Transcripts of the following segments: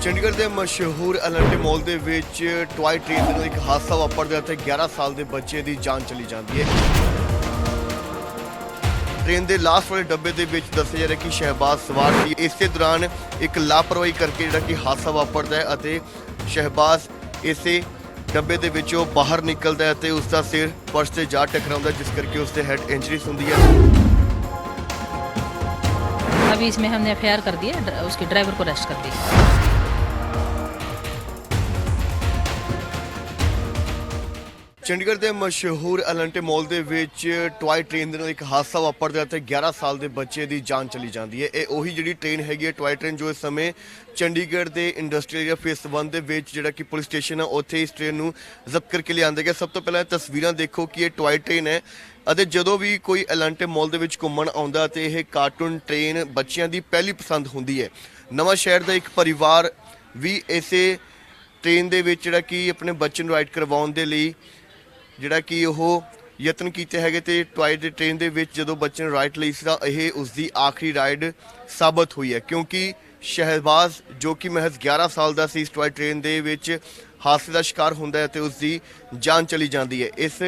ਚੰਡੀਗੜ੍ਹ ਦੇ ਮਸ਼ਹੂਰ ਐਲਐਨਟੀ ਮਾਲ ਦੇ ਵਿੱਚ ਟੁਆਈ ਟ੍ਰੇਨ ਦੇ ਨਾਲ ਇੱਕ ਹਾਦਸਾ ਵਾਪਰਦਾ ਹੈ ਤੇ 11 ਸਾਲ ਦੇ ਬੱਚੇ ਦੀ ਜਾਨ ਚਲੀ ਜਾਂਦੀ ਹੈ ਟ੍ਰੇਨ ਦੇ ਲਾਸਟ ਵਾਲੇ ਡੱਬੇ ਦੇ ਵਿੱਚ ਦੱਸਿਆ ਜਾ ਰਿਹਾ ਕਿ ਸ਼ਹਿਬਾਜ਼ ਸਵਾਰ ਸੀ ਇਸੇ ਦੌਰਾਨ ਇੱਕ ਲਾਪਰਵਾਹੀ ਕਰਕੇ ਜਿਹੜਾ ਕਿ ਹਾਦਸਾ ਵਾਪਰਦਾ ਹੈ ਅਤੇ ਸ਼ਹਿਬਾਜ਼ ਇਸੇ ਡੱਬੇ ਦੇ ਵਿੱਚੋਂ ਬਾਹਰ ਨਿਕਲਦਾ ਹੈ ਤੇ ਉਸ ਦਾ ਸਿਰ ਫਰਸ਼ ਤੇ ਜਾ ਟਕਰਾਉਂਦਾ ਹੈ, ਜਿਸ ਕਰਕੇ ਉਸ ਦੇ ਹੈਡ ਇੰਜਰੀਸ ਹੁੰਦੀ ਹੈ अभी इसमें हमने एफ कर दिया ड्र- उसके ड्राइवर को अरेस्ट कर दिया ਚੰਡੀਗੜ੍ਹ ਦੇ ਮਸ਼ਹੂਰ ਐਲਐਨਟੀ ਮਾਲ ਦੇ ਵਿੱਚ ਟੋਏ ਟ੍ਰੇਨ ਦੇ ਨਾਲ ਇੱਕ ਹਾਦਸਾ ਵਾਪਰਦਾ ਹੈ ਤੇ 11 ਸਾਲ ਦੇ ਬੱਚੇ ਦੀ ਜਾਨ ਚਲੀ ਜਾਂਦੀ ਹੈ। ਇਹ ਉਹੀ ਜਿਹੜੀ ਟ੍ਰੇਨ ਹੈਗੀ ਹੈ ਟੋਏ ਟ੍ਰੇਨ, ਜੋ ਇਸ ਸਮੇਂ ਚੰਡੀਗੜ੍ਹ ਦੇ ਇੰਡਸਟਰੀਅਲ ਏਰੀਆ ਫੇਸ 1 ਦੇ ਵਿੱਚ ਜਿਹੜਾ ਕਿ ਪੁਲਿਸ ਸਟੇਸ਼ਨ ਹੈ, ਉੱਥੇ ਇਸ ਟ੍ਰੇਨ ਨੂੰ ਜ਼ਬਤ ਕਰਕੇ ਲਿਆਂਦਾ ਗਿਆ ਸਭ ਤੋਂ ਪਹਿਲਾਂ ਇਹ ਤਸਵੀਰਾਂ ਦੇਖੋ ਕਿ ਇਹ ਟੋਏ ਟ੍ਰੇਨ ਹੈ ਅਤੇ ਜਦੋਂ ਵੀ ਕੋਈ ਐਲਐਨਟੀ ਮਾਲ ਦੇ ਵਿੱਚ ਘੁੰਮਣ ਆਉਂਦਾ ਤੇ ਇਹ ਕਾਰਟੂਨ ਟ੍ਰੇਨ ਬੱਚਿਆਂ ਦੀ ਪਹਿਲੀ ਪਸੰਦ ਹੁੰਦੀ ਹੈ। ਨਵਾਂ ਸ਼ਹਿਰ ਦਾ ਇੱਕ ਪਰਿਵਾਰ ਵੀ ਇਸੇ ਟ੍ਰੇਨ ਦੇ ਵਿੱਚ ਜਿਹੜਾ ਕਿ ਆਪਣੇ ਬੱਚੇ ਨੂੰ ਰਾਈਡ ਕਰਵਾਉਣ ਦੇ ਲਈ ਜਿਹੜਾ ਕਿ ਉਹ ਯਤਨ ਕੀਤੇ ਹੈਗੇ ਤੇ ਟੋਏ ਦੇ ਟ੍ਰੇਨ ਦੇ ਵਿੱਚ ਜਦੋਂ ਬੱਚੇ ਨੂੰ ਰਾਈਡ ਲਈ ਸੀ ਤਾਂ ਇਹ ਉਸ ਦੀ ਆਖਰੀ ਰਾਈਡ ਸਾਬਤ ਹੋਈ ਹੈ। ਕਿਉਂਕਿ ਸ਼ਹਿਬਾਜ਼ ਜੋ ਕਿ ਮਹਿਜ਼ 11 ਸਾਲ ਦਾ ਸੀ ਇਸ ਟੋਏ ਟ੍ਰੇਨ ਦੇ ਵਿੱਚ ਹਾਦਸੇ ਦਾ ਸ਼ਿਕਾਰ ਹੁੰਦਾ ਹੈ ਤੇ ਉਸ ਦੀ ਜਾਨ ਚਲੀ ਜਾਂਦੀ ਹੈ। ਇਸ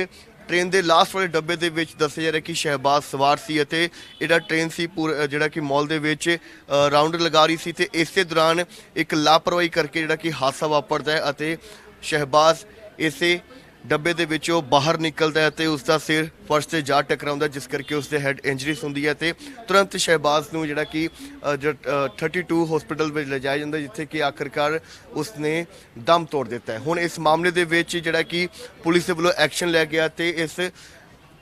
ਟ੍ਰੇਨ ਦੇ ਲਾਸਟ ਵਾਲੇ ਡੱਬੇ ਦੇ ਵਿੱਚ ਦੱਸਿਆ ਜਾ ਰਿਹਾ ਕਿ ਸ਼ਹਿਬਾਜ਼ ਸਵਾਰ ਸੀ ਅਤੇ ਇਹਦਾ ਟ੍ਰੇਨ ਸੀ ਪੂਰਾ ਜਿਹੜਾ ਕਿ ਮਾਲ ਦੇ ਵਿੱਚ ਅ, ਰਾਉਂਡ ਲਗਾ ਰਹੀ ਸੀ ਤੇ ਇਸੇ ਦੌਰਾਨ ਇੱਕ ਲਾਪਰਵਾਹੀ ਕਰਕੇ ਜਿਹੜਾ ਕਿ ਹਾਦਸਾ ਵਾਪਰਦਾ ਹੈ ਅਤੇ ਸ਼ਹਿਬਾਜ਼ ਇਸੇ ਡੱਬੇ ਦੇ ਵਿੱਚੋਂ ਬਾਹਰ ਨਿਕਲਦਾ ਹੈ ਤੇ ਉਸ ਦਾ ਸਿਰ ਫਰਸ਼ ਤੇ ਜਾ ਟਕਰਾਉਂਦਾ ਜਿਸ ਕਰਕੇ ਉਸ ਦੇ ਹੈਡ ਇੰਜਰੀਸ ਹੁੰਦੀ ਹੈ ਤੇ ਤੁਰੰਤ ਸ਼ਹਿਬਾਜ਼ ਨੂੰ ਜਿਹੜਾ ਕਿ ਜ- ਅ, 32 ਹਸਪੀਟਲ ਵਿੱਚ ਲਿਜਾਇਆ ਜਾਂਦਾ ਜਿੱਥੇ ਕਿ ਆਖਰਕਾਰ ਉਸ ਨੇ ਦਮ ਤੋੜ ਦਿੱਤਾ ਹੈ। ਹੁਣ ਇਸ ਮਾਮਲੇ ਦੇ ਵਿੱਚ ਜਿਹੜਾ ਕਿ ਪੁਲਿਸ ਦੇ ਵੱਲੋਂ ਐਕਸ਼ਨ ਲਿਆ ਗਿਆ ਤੇ ਇਸ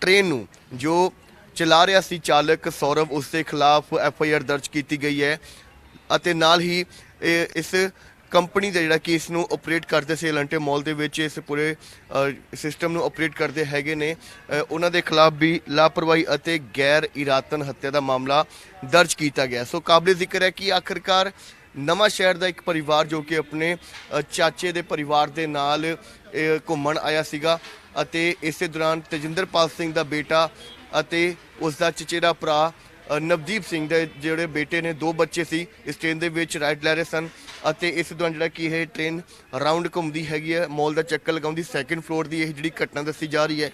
ਟ੍ਰੇਨ ਨੂੰ ਜੋ ਚਲਾ ਰਿਹਾ ਸੀ ਚਾਲਕ ਸੌਰਵ ਉਸ ਦੇ ਖਿਲਾਫ ਐਫ ਆਈ ਆਰ ਦਰਜ ਕੀਤੀ ਗਈ ਹੈ ਅਤੇ ਨਾਲ ਹੀ ਇਹ ਇਸ ਕੰਪਨੀ ਦਾ ਜਿਹੜਾ ਕਿ ਇਸ ਨੂੰ ਆਪਰੇਟ ਕਰਦੇ ਸੀ ਐਲੰਟੇ ਮਾਲ ਦੇ ਵਿੱਚ ਇਸ ਪੂਰੇ ਸਿਸਟਮ ਨੂੰ ਆਪਰੇਟ ਕਰਦੇ ਹੈਗੇ ਨੇ। ਉਹਨਾਂ ਦੇ ਖਿਲਾਫ ਵੀ ਲਾਪਰਵਾਹੀ ਅਤੇ ਗੈਰ ਇਰਾਤਨ ਹੱਤਿਆ ਦਾ ਮਾਮਲਾ ਦਰਜ ਕੀਤਾ ਗਿਆ। ਸੋ ਕਾਬਲੇ ਜ਼ਿਕਰ ਹੈ ਕਿ ਆਖਰਕਾਰ ਨਵਾਂ ਸ਼ਹਿਰ ਦਾ ਇੱਕ ਪਰਿਵਾਰ ਜੋ ਕਿ ਆਪਣੇ ਚਾਚੇ ਦੇ ਪਰਿਵਾਰ ਦੇ ਨਾਲ ਘੁੰਮਣ ਆਇਆ ਸੀਗਾ ਅਤੇ ਇਸੇ ਦੌਰਾਨ ਤੇਜਿੰਦਰਪਾਲ ਸਿੰਘ ਦਾ ਬੇਟਾ ਅਤੇ ਉਸ ਦਾ ਚਚੇਰਾ ਭਰਾ ਨਵਦੀਪ ਸਿੰਘ ਦੇ ਜਿਹੜੇ ਬੇਟੇ ਨੇ, ਦੋ ਬੱਚੇ ਸੀ। ਇਸ ਟ੍ਰੇਨ ਦੇ ਵਿੱਚ ਰਾਈਡ ਲੈ ਰਹੇ ਸਨ। ਅਤੇ ਇਸ ਦੌਰਾਨ ਜਿਹੜਾ ਕਿ ਇਹ ਟ੍ਰੇਨ ਰਾਉਂਡ ਘੁੰਮਦੀ ਹੈਗੀ ਹੈ ਮਾਲ ਦਾ ਚੱਕਰ ਲਗਾਉਂਦੀ ਸੈਕੰਡ ਫਲੋਰ ਦੀ ਇਹ ਜਿਹੜੀ ਘਟਨਾ ਦੱਸੀ ਜਾ ਰਹੀ ਹੈ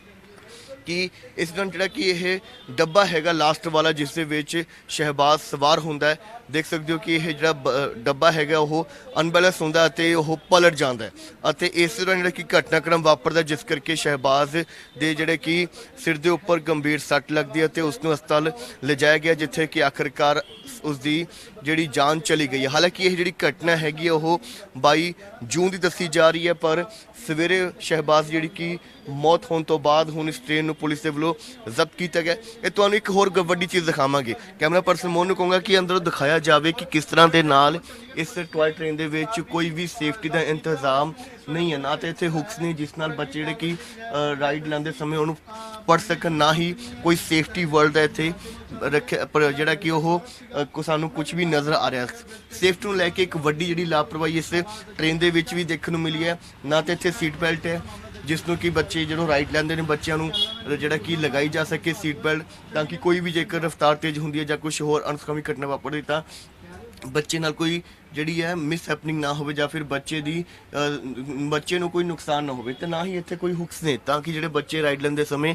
ਕਿ ਇਸ ਦੌਰਾਨ ਜਿਹੜਾ ਕਿ ਇਹ ਡੱਬਾ ਹੈਗਾ ਲਾਸਟ ਵਾਲਾ, ਜਿਸ ਦੇ ਵਿੱਚ ਸ਼ਹਿਬਾਜ਼ ਸਵਾਰ ਹੁੰਦਾ ਹੈ। ਦੇਖ ਸਕਦੇ ਹੋ ਕਿ ਇਹ ਜਿਹੜਾ ਬ- ਡੱਬਾ ਹੈਗਾ, ਉਹ ਅਨਬੈਲੈਂਸ ਹੁੰਦਾ ਅਤੇ ਉਹ ਪਲਟ ਜਾਂਦਾ ਅਤੇ ਇਸ ਤਰ੍ਹਾਂ ਜਿਹੜਾ ਕਿ ਘਟਨਾਕ੍ਰਮ ਵਾਪਰਦਾ ਜਿਸ ਕਰਕੇ ਸ਼ਹਿਬਾਜ਼ ਦੇ ਜਿਹੜੇ ਕਿ ਸਿਰ ਦੇ ਉੱਪਰ ਗੰਭੀਰ ਸੱਟ ਲੱਗਦੀ ਹੈ ਤੇ ਉਸ ਨੂੰ ਹਸਪਤਾਲ ਲਿਜਾਇਆ ਗਿਆ, ਜਿੱਥੇ ਕਿ ਆਖਰਕਾਰ ਉਸ ਦੀ ਜਿਹੜੀ ਜਾਨ ਚਲੀ ਗਈ ਹੈ। ਹਾਲਾਂਕਿ ਇਹ ਜਿਹੜੀ ਘਟਨਾ ਹੈਗੀ ਹੈ, ਉਹ 22 ਜੂਨ ਦੀ ਦੱਸੀ ਜਾ ਰਹੀ ਹੈ, ਪਰ ਸਵੇਰੇ ਸ਼ਹਿਬਾਜ਼ ਜਿਹੜੀ ਕਿ ਮੌਤ ਹੋਣ ਤੋਂ ਬਾਅਦ ਹੁਣ ਇਸ ਟ੍ਰੇਨ ਨੂੰ ਪੁਲਿਸ ਦੇ ਵੱਲੋਂ ਜ਼ਬਤ ਕੀਤਾ ਗਿਆ ਇਹ ਤੁਹਾਨੂੰ ਇੱਕ ਹੋਰ ਵੱਡੀ ਚੀਜ਼ ਦਿਖਾਵਾਂਗੇ। ਕੈਮਰਾ ਪਰਸਨ ਮੋਹਨ ਨੂੰ ਕਹੂੰਗਾ ਕਿ ਅੰਦਰੋਂ ਦਿਖਾਇਆ ਜਾਵੇ ਕਿ ਕਿਸ ਤਰ੍ਹਾਂ ਦੇ ਨਾਲ ਇਸ ਟੋਏ ਟ੍ਰੇਨ ਦੇ ਵਿੱਚ ਕੋਈ ਵੀ ਸੇਫਟੀ ਦਾ ਇੰਤਜ਼ਾਮ ਨਹੀਂ ਹੈ। ਨਾ ਤੇ ਇੱਥੇ ਹੁਕਸ ਨੇ ਜਿਸ ਨਾਲ ਬੱਚੇ ਜਿਹੜੇ ਕਿ ਰਾਈਡ ਲੈਂਦੇ ਸਮੇਂ ਉਹਨੂੰ ਪੜ ਸਕਣ, ਨਾ ਹੀ ਕੋਈ ਸੇਫਟੀ ਵਰਡ ਹੈ ਇੱਥੇ ਰੱਖਿਆ, ਪਰ ਜਿਹੜਾ ਕਿ ਉਹ ਕੋ ਸਾਨੂੰ ਕੁਝ ਵੀ ਨਜ਼ਰ ਆ ਰਿਹਾ। ਸੇਫਟੀ ਨੂੰ ਲੈ ਕੇ ਇੱਕ ਵੱਡੀ ਜਿਹੜੀ ਲਾਪਰਵਾਹੀ ਇਸ ਟ੍ਰੇਨ ਦੇ ਵਿੱਚ ਵੀ ਦੇਖਣ ਨੂੰ ਮਿਲੀ ਹੈ। ਨਾ ਤੇ ਇੱਥੇ ਸੀਟ ਬੈਲਟ ਹੈ ਜਿਸ ਨੂੰ ਕਿ ਬੱਚੇ ਜਦੋਂ ਰਾਈਡ ਲੈਂਦੇ ਨੇ, ਬੱਚਿਆਂ ਨੂੰ ਜਿਹੜਾ ਕਿ ਲਗਾਈ ਜਾ ਸਕੇ ਸੀਟ ਬੈਲਟ ਤਾਂ ਕਿ ਕੋਈ ਵੀ ਜੇਕਰ ਰਫ਼ਤਾਰ ਤੇਜ਼ ਹੁੰਦੀ ਹੈ ਜਾਂ ਕੁਝ ਹੋਰ ਅਨਸਕਾਮੀ ਘਟਨਾ ਵਾਪਰਦੀ ਤਾਂ ਬੱਚੇ ਨਾਲ ਕੋਈ ਜਿਹੜੀ ਹੈ ਮਿਸ ਹੈਪਨਿੰਗ ਨਾ ਹੋਵੇ ਜਾਂ ਫਿਰ ਬੱਚੇ ਦੀ ਬੱਚੇ ਨੂੰ ਕੋਈ ਨੁਕਸਾਨ ਨਾ ਹੋਵੇ, ਤੇ ਨਾ ਹੀ ਇੱਥੇ ਕੋਈ ਹੁਕਸ ਨੇ, ਤਾਂ ਕਿ ਜਿਹੜੇ ਬੱਚੇ ਰਾਈਡ ਲੈਂਦੇ ਸਮੇਂ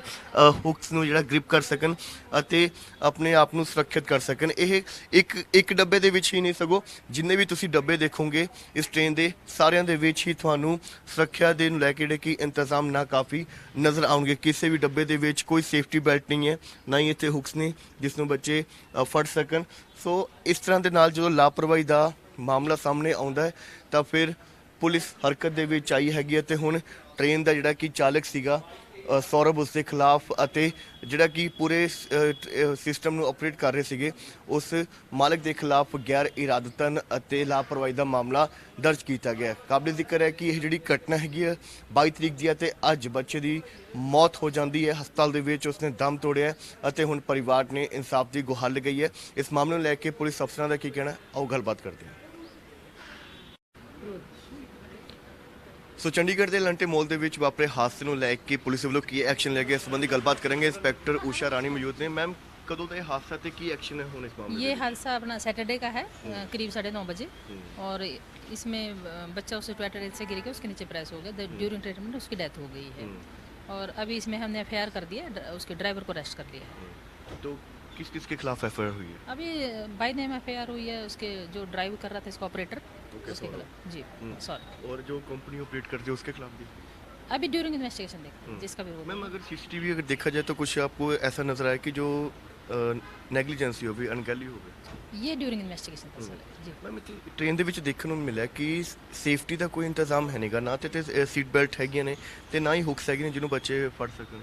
ਹੁਕਸ ਨੂੰ ਜਿਹੜਾ ਗ੍ਰਿਪ ਕਰ ਸਕਣ ਅਤੇ ਆਪਣੇ ਆਪ ਨੂੰ ਸੁਰੱਖਿਅਤ ਕਰ ਸਕਣ। ਇਹ ਇੱਕ ਇੱਕ ਡੱਬੇ ਦੇ ਵਿੱਚ ਹੀ ਨਹੀਂ ਸਗੋ, ਜਿੰਨੇ ਵੀ ਤੁਸੀਂ ਡੱਬੇ ਦੇਖੋਗੇ, ਇਸ ਟ੍ਰੇਨ ਦੇ ਸਾਰਿਆਂ ਦੇ ਵਿੱਚ ਹੀ ਤੁਹਾਨੂੰ ਸੁਰੱਖਿਆ ਦੇ ਨੂੰ ਲੈ ਕੇ ਜਿਹੜੇ ਕਿ ਇੰਤਜ਼ਾਮ ਨਾ ਕਾਫੀ ਨਜ਼ਰ ਆਉਣਗੇ। ਕਿਸੇ ਵੀ ਡੱਬੇ ਦੇ ਵਿੱਚ ਕੋਈ ਸੇਫਟੀ ਬੈਲਟ ਨਹੀਂ ਹੈ, ਨਾ ਹੀ ਇੱਥੇ ਹੁਕਸ ਨੇ, ਜਿਸ ਨੂੰ ਬੱਚੇ ਫੜ ਸਕਣ। ਸੋ ਇਸ ਤਰ੍ਹਾਂ ਦੇ ਨਾਲ ਜਦੋਂ ਲਾਪਰਵਾਹੀ ਦਾ ਮਾਮਲਾ ਸਾਹਮਣੇ ਆਉਂਦਾ ਹੈ, ਤਾਂ ਫਿਰ ਪੁਲਿਸ ਹਰਕਤ ਦੇ ਵਿੱਚ ਆਈ ਹੈਗੀ ਹੈ ਤੇ ਹੁਣ ਟ੍ਰੇਨ ਦਾ ਜਿਹੜਾ ਕਿ ਚਾਲਕ ਸੀਗਾ ਸੌਰਭ ਉਸ ਦੇ ਖਿਲਾਫ ਅਤੇ ਜਿਹੜਾ ਕਿ ਪੂਰੇ ਸਿਸਟਮ ਨੂੰ ਆਪਰੇਟ ਕਰ ਰਹੇ ਸੀਗੇ, ਉਸ ਮਾਲਕ ਦੇ ਖਿਲਾਫ ਗੈਰ ਇਰਾਦਤਨ ਅਤੇ ਲਾਪਰਵਾਹੀ ਦਾ ਮਾਮਲਾ ਦਰਜ ਕੀਤਾ ਗਿਆ ਕਾਬਲੇ ਜ਼ਿਕਰ ਹੈ ਕਿ ਇਹ ਜਿਹੜੀ ਘਟਨਾ ਹੈਗੀ ਹੈ 22 ਤਰੀਕ ਦੀ ਹੈ ਤੇ ਅੱਜ ਬੱਚੇ ਦੀ ਮੌਤ ਹੋ ਜਾਂਦੀ ਹੈ। ਹਸਪਤਾਲ ਦੇ ਵਿੱਚ ਉਸਨੇ ਦਮ ਤੋੜਿਆ ਅਤੇ ਹੁਣ ਪਰਿਵਾਰ ਨੇ ਇਨਸਾਫ ਦੀ ਗੁਹਾਰ ਲਗਾਈ ਹੈ। ਇਸ ਮਾਮਲੇ ਨੂੰ ਲੈ ਕੇ ਪੁਲਿਸ ਅਫਸਰਾਂ ਦਾ ਕੀ ਕਹਿਣਾ ਹੈ? ਆਓ ਗੱਲਬਾਤ ਕਰਦੇ ਹਾਂ। ਸੋ ਚੰਡੀਗੜ੍ਹ ਦੇ ਲੰਟੇ ਮਾਲ ਦੇ ਵਿੱਚ ਵਾਪਰੇ ਹਾਦਸੇ ਨੂੰ ਲੈ ਕੇ ਪੁਲਿਸ ਵੱਲੋਂ ਕੀ ਐਕਸ਼ਨ ਲਿਆ ਗਿਆ ਇਸ ਸੰਬੰਧੀ ਗੱਲਬਾਤ ਕਰਾਂਗੇ ਇੰਸਪੈਕਟਰ ਊਸ਼ਾ ਰਾਣੀ ਮੌਜੂਦ ਨੇ ਮੈਮ ਕਦੋਂ ਦਾ ਇਹ ਹਾਦਸਾ ਤੇ ਕੀ ਐਕਸ਼ਨ ਹੈ ਹੁਣ ਇਸ ਮਾਮਲੇ ये हादसा अपना सैटरडे का है अ, करीब साढ़े नौ बजे और इसमें अ, बच्चा उसे टॉय ट्रेन से गिर गया उसके नीचे प्रेस हो गया ड्यूरिंग ट्रीटमेंट उसकी डेथ हो गई है और अभी इसमें हमने एफ कर दिया ड्र- उसके ड्राइवर को अरेस्ट कर लिया है तो किस किस के खिलाफ एफ हुई है अभी बाई नेम एफ हुई है उसके जो ड्राइव कर रहा था इसका ऑपरेटर Okay, उसके सौरभ। खिलाफ जी सॉरी और जो कंपनी ऑपरेट करती है उसके खिलाफ भी अभी ड्यूरिंग इन्वेस्टिगेशन देख जिसका भी वो मैम अगर सीसीटीवी अगर देखा जाए तो कुछ आपको ऐसा नजर आया कि जो ਨੈਗਲੀਜੈਂਸੀ ਹੋਵੇ ਅਣਗਹਿਲੀ ਹੋਵੇ ये ड्यूरिंग इन्वेस्टिगेशन था सर जी ਮੈਮ ਇੱਥੇ ਟ੍ਰੇਨ ਦੇ ਵਿੱਚ ਦੇਖਣ ਨੂੰ ਮਿਲਿਆ ਕਿ ਸੇਫਟੀ ਦਾ ਕੋਈ ਇੰਤਜ਼ਾਮ ਹੈ ਨਹੀਂਗਾ ਨਾ ਤੇ ਤੇ ਸੀਟ ਬੈਲਟ ਹੈਗੀਆਂ ਨੇ ਤੇ ਨਾ ਹੀ ਹੁਕਸ ਹੈਗੇ ਨੇ ਜਿਹਨੂੰ ਬੱਚੇ ਫੜ ਸਕਣ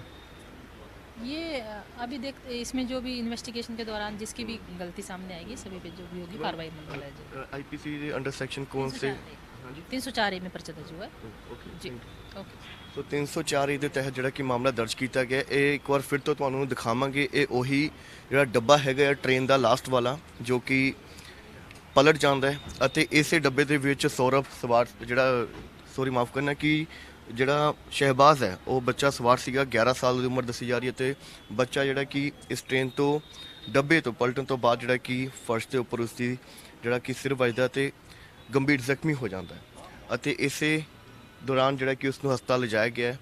ये अ, अभी देख इसमें जो भी इन्वेस्टिगेशन के दौरान जिसकी भी गलती सामने आएगी सभी पे जो भी होगी कार्रवाई अमल में लाई जाएगी ਆਈਪੀਸੀ ਦੇ ਅੰਡਰ ਸੈਕਸ਼ਨ ਕੌਣ ਸੇ ਹਾਂਜੀ तीन सौ चार ए में पर्चा दर्ज हुआ है ਓਕੇ जी ओके ਸੋ 304 ਦੇ ਤਹਿਤ ਜਿਹੜਾ ਕਿ ਮਾਮਲਾ ਦਰਜ ਕੀਤਾ ਗਿਆ ਇਹ ਇੱਕ ਵਾਰ ਫਿਰ ਤੋਂ ਤੁਹਾਨੂੰ ਦਿਖਾਵਾਂਗੇ ਇਹ ਉਹੀ ਜਿਹੜਾ ਡੱਬਾ ਹੈਗਾ ਹੈ ਟ੍ਰੇਨ ਦਾ ਲਾਸਟ ਵਾਲਾ ਜੋ ਕਿ ਪਲਟ ਜਾਂਦਾ ਹੈ ਅਤੇ ਇਸੇ ਡੱਬੇ ਦੇ ਵਿੱਚ ਸੌਰਵ ਸਵਾਰ ਜਿਹੜਾ ਸੌਰੀ ਮਾਫ ਕਰਨਾ ਕਿ ਜਿਹੜਾ ਸ਼ਹਿਬਾਜ਼ ਹੈ, ਉਹ ਬੱਚਾ ਸਵਾਰ ਸੀਗਾ 11 ਸਾਲ ਦੀ ਉਮਰ ਦੱਸੀ ਜਾ ਰਹੀ ਹੈ ਤੇ ਬੱਚਾ ਜਿਹੜਾ ਕਿ ਇਸ ਟ੍ਰੇਨ ਤੋਂ ਡੱਬੇ ਤੋਂ, ਪਲਟਣ ਤੋਂ ਬਾਅਦ ਜਿਹੜਾ ਕਿ ਫਰਸ਼ ਦੇ ਉੱਪਰ ਉਸ ਦੀ ਜਿਹੜਾ ਕਿ ਸਿਰ ਵੱਜਦਾ ਤੇ ਗੰਭੀਰ ਜ਼ਖਮੀ ਹੋ ਜਾਂਦਾ ਹੈ ਅਤੇ ਇਸੇ ਦੌਰਾਨ ਜਿਹੜਾ ਕਿ ਉਸ ਨੂੰ ਹਸਪਤਾਲ ਲਿਜਾਇਆ ਗਿਆ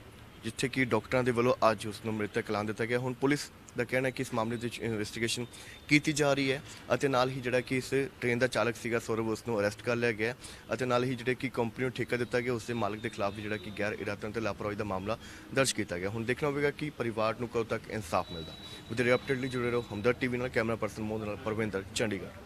ਜਿੱਥੇ ਕਿ ਡਾਕਟਰਾਂ ਦੇ ਵੱਲੋਂ ਅੱਜ ਉਸ ਨੂੰ ਮ੍ਰਿਤਕ ਐਲਾਨ ਦਿੱਤਾ ਗਿਆ ਹੁਣ ਪੁਲਿਸ ਦਾ ਕਹਿਣਾ ਹੈ ਕਿ ਇਸ ਮਾਮਲੇ ਦੇ ਵਿੱਚ ਇਨਵੈਸਟੀਗੇਸ਼ਨ ਕੀਤੀ ਜਾ ਰਹੀ ਹੈ ਅਤੇ ਨਾਲ ਹੀ ਜਿਹੜਾ ਕਿ ਇਸ ਟ੍ਰੇਨ ਦਾ ਚਾਲਕ ਸੀਗਾ ਸੌਰਵ ਉਸ ਨੂੰ ਅਰੈਸਟ ਕਰ ਲਿਆ ਗਿਆ ਅਤੇ ਨਾਲ ਹੀ ਜਿਹੜੇ ਕਿ ਕੰਪਨੀ ਨੂੰ ਠੇਕਾ ਦਿੱਤਾ ਗਿਆ ਉਸ ਦੇ ਮਾਲਕ ਦੇ ਖਿਲਾਫ ਵੀ ਜਿਹੜਾ ਕਿ ਗੈਰ ਇਰਾਦਤਨ ਤੇ ਲਾਪਰਵਾਹੀ ਦਾ ਮਾਮਲਾ ਦਰਜ ਕੀਤਾ ਗਿਆ। ਹੁਣ ਦੇਖਣਾ ਹੋਵੇਗਾ ਕਿ ਪਰਿਵਾਰ ਨੂੰ ਕਦੋਂ ਤੱਕ ਇਨਸਾਫ ਮਿਲਦਾ। ਵਿਦ ਅਪਡੇਟ ਲਈ ਜੁੜੇ ਰਹੋ ਹਮਦਰ ਟੀਵੀ ਨਾਲ, ਕੈਮਰਾ ਪਰਸਨ ਮੋਹਨ ਨਾਲ ਪਰਵਿੰਦਰ ਚੰਡੀਗੜ੍ਹ।